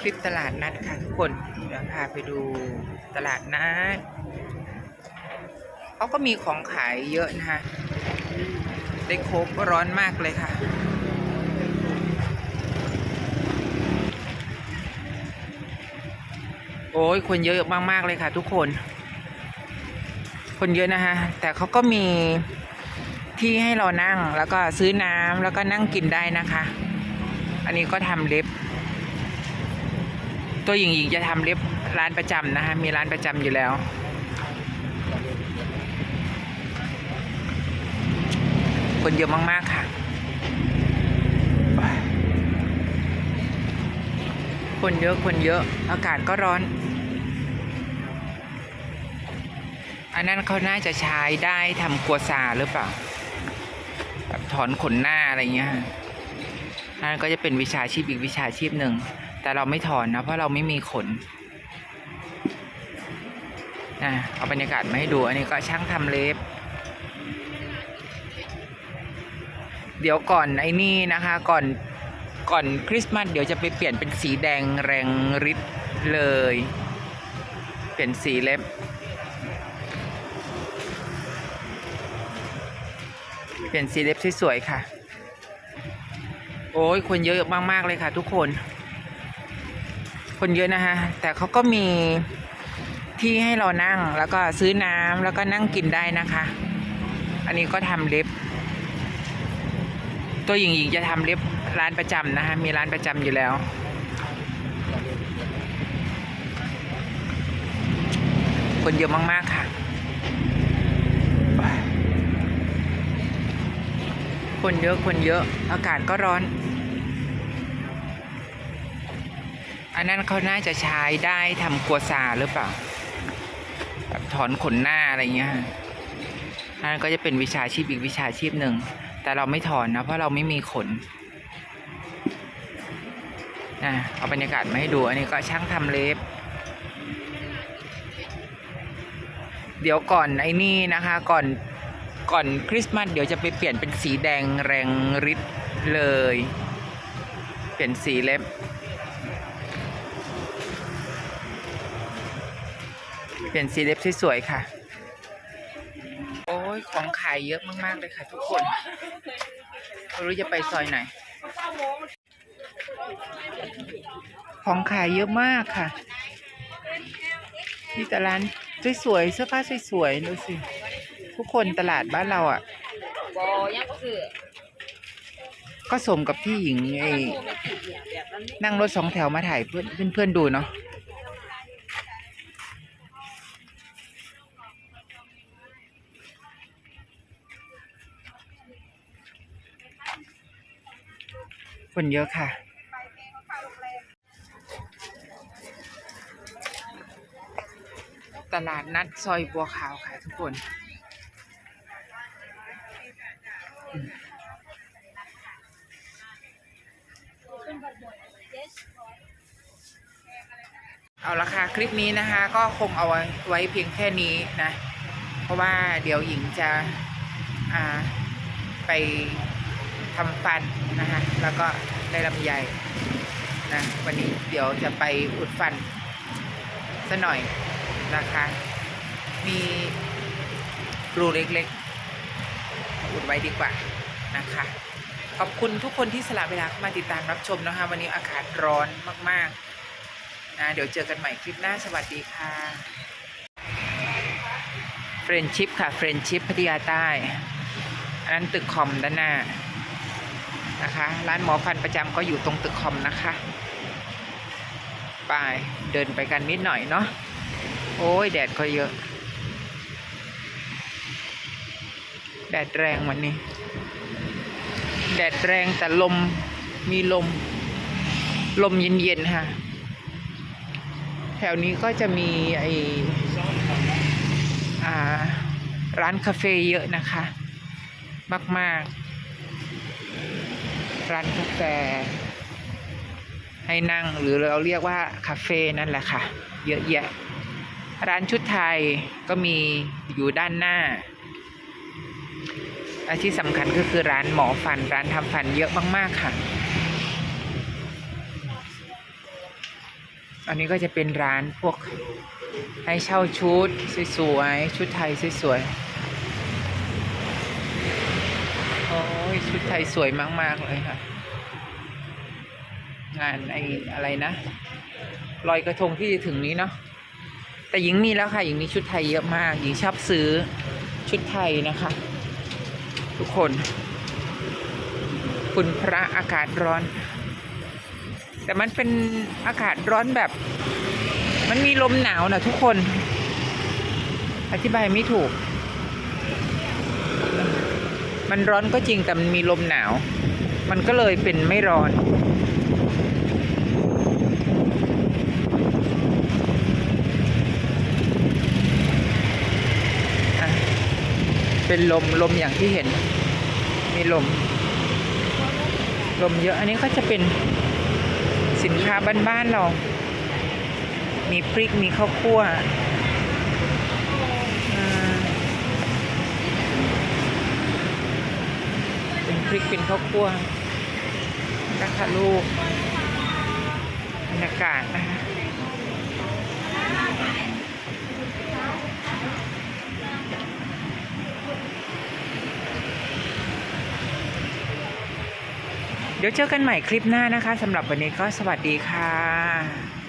คลิปตลาดนัดค่ะทุกคนเดี๋ยวพาไปดูตลาดนัดเขาก็มีของขายเยอะนะคะได้โคกร้อนมากเลยค่ะ โอ้ยคนเยอะมากๆเลยค่ะ ทุกคน คนเยอะนะคะแต่เขาก็มีที่ให้เรานั่งแล้วก็ซื้อน้ำแล้วก็นั่งกินได้นะคะ อันนี้ก็ทำเล็บ ตัวหญิงหญิงจะทำเล็บร้านประจำนะคะมีร้านประจำอยู่แล้ว คนเยอะมากๆค่ะ คนเยอะคนเยอะอากาศก็ร้อน อันนั้นเขาน่าจะใช้ได้ทำกัวซาหรือเปล่าแบบถอนขนหน้าอะไรเงี้ยอันนั้นก็จะเป็นวิชาชีพอีกวิชาชีพหนึ่ง แต่เราไม่ถอนนะ เพราะเราไม่มีขนนะเอาบรรยากาศมาให้ดู อันนี้ก็ช่างทำเล็บ เดี๋ยวก่อนไอ้นี่นะคะก่อนก่อนคริสต์มาสเดี๋ยวจะไปเปลี่ยนเป็นสีแดงแรงฤทธิ์เลย เปลี่ยนสีเล็บ เปลี่ยนสีเล็บสวยๆค่ะ โอ้ยคนเยอะมากๆเลยค่ะทุกคน คนเยอะนะคะ แต่เขาก็มีที่ให้เรานั่งแล้วก็ซื้อน้ำแล้วก็นั่งกินได้นะคะ อันนี้ก็ทำเล็บ ตัวหญิงหญิงจะทำเล็บร้านประจำนะคะมีร้านประจำอยู่แล้วคนเยอะมาก ๆ ค่ะ คนเยอะ คนเยอะ อากาศก็ร้อน อันนั้นเขาน่าจะใช้ได้ทำกัวซาหรือเปล่าแบบถอนขนหน้าอะไรเงี้ยอันนั้นก็จะเป็นวิชาชีพอีกวิชาชีพหนึ่ง แต่เราไม่ถอนนะเพราะเราไม่มีขนนะเอาบรรยากาศมาให้ดู อันนี้ก็ช่างทำเล็บ เดี๋ยวก่อนไอ้นี่นะคะก่อนก่อนคริสต์มาสเดี๋ยวจะไปเปลี่ยนเป็นสีแดงแรงฤทธิ์เลย เปลี่ยนสีเล็บ เปลี่ยนสีเล็บสวยๆค่ะ โอ้ยของขายเยอะมากๆเลยค่ะ ทุกคนไม่รู้จะไปซอยไหน ของขายเยอะมากค่ะมีแต่ร้านสวยๆเสื้อผ้าสวยๆดูสิ ทุกคนตลาดบ้านเราอะบอยังก็คือก็สมกับที่หญิงไอ้นั้นนั่งรถสองแถวมาถ่ายเพื่อนเพื่อนๆดูเนาะ คนเยอะค่ะ ตลาดนัดซอยบัวขาวค่ะทุกคน เอาละค่ะ คลิปนี้นะคะ ก็คงเอาไว้เพียงแค่นี้นะ เพราะว่าเดี๋ยวหญิงจะไป ทำฟันนะคะแล้วก็ได้ลำไยนะวันนี้เดี๋ยวจะไปอุดฟันซะหน่อยนะคะ มีรูเล็กๆ อุดไว้ดีกว่านะคะ ขอบคุณทุกคนที่สละเวลาเข้ามาติดตามรับชมนะคะ วันนี้อากาศร้อนมากๆนะเดี๋ยวเจอกันใหม่คลิปหน้าสวัสดีค่ะเฟรนชิพค่ะเฟรนชิพพัทยาใต้ อันนั้นตึกคอมด้านหน้า นะคะ ร้านหมอฟันประจำก็อยู่ตรงตึกคอมนะคะไปเดินไปกันนิดหน่อยเนาะโอ้ยแดดก็เยอะ แดดแรงวันนี้ แดดแรงแต่ลมมีลม ลมเย็นๆค่ะ แถวนี้ก็จะมีไออ่าร้านคาเฟ่เยอะนะคะ มากๆ ร้านกาแฟ ให้นั่งหรือเราเรียกว่าคาเฟ่นั่นแหละค่ะ เยอะแยะ ร้านชุดไทยก็มีอยู่ด้านหน้าและที่สำคัญก็คือร้านหมอฟันร้านทำฟันเยอะมากๆค่ะ อันนี้ก็จะเป็นร้านพวกให้เช่าชุดสวยๆชุดไทยสวยๆ โอ้ยชุดไทยสวยมาก ๆ เลยค่ะ งานไอ้อะไรนะลอยกระทงที่ถึงนี้เนาะแต่หญิงมีแล้วค่ะหญิงมีชุดไทยเยอะมากหญิงชอบซื้อชุดไทยนะคะ ทุกคน คุณพระอากาศร้อน แต่มันเป็นอากาศร้อนแบบ มันมีลมหนาวนะทุกคน อธิบายไม่ถูก มันร้อนก็จริงแต่มันมีลมหนาว มันก็เลยเป็นไม่ร้อนอเป็นลมลมอย่างที่เห็น มีลม ลมเยอะอันนี้ก็จะเป็นสินค้าบ้านๆเรา มีพริกมีข้าวคั่ว พริกเป็นข้าวคั่วนะคะลูกบรรยากาศนะคะเดี๋ยวเจอกันใหม่คลิปหน้านะคะสำหรับวันนี้ก็สวัสดีค่ะ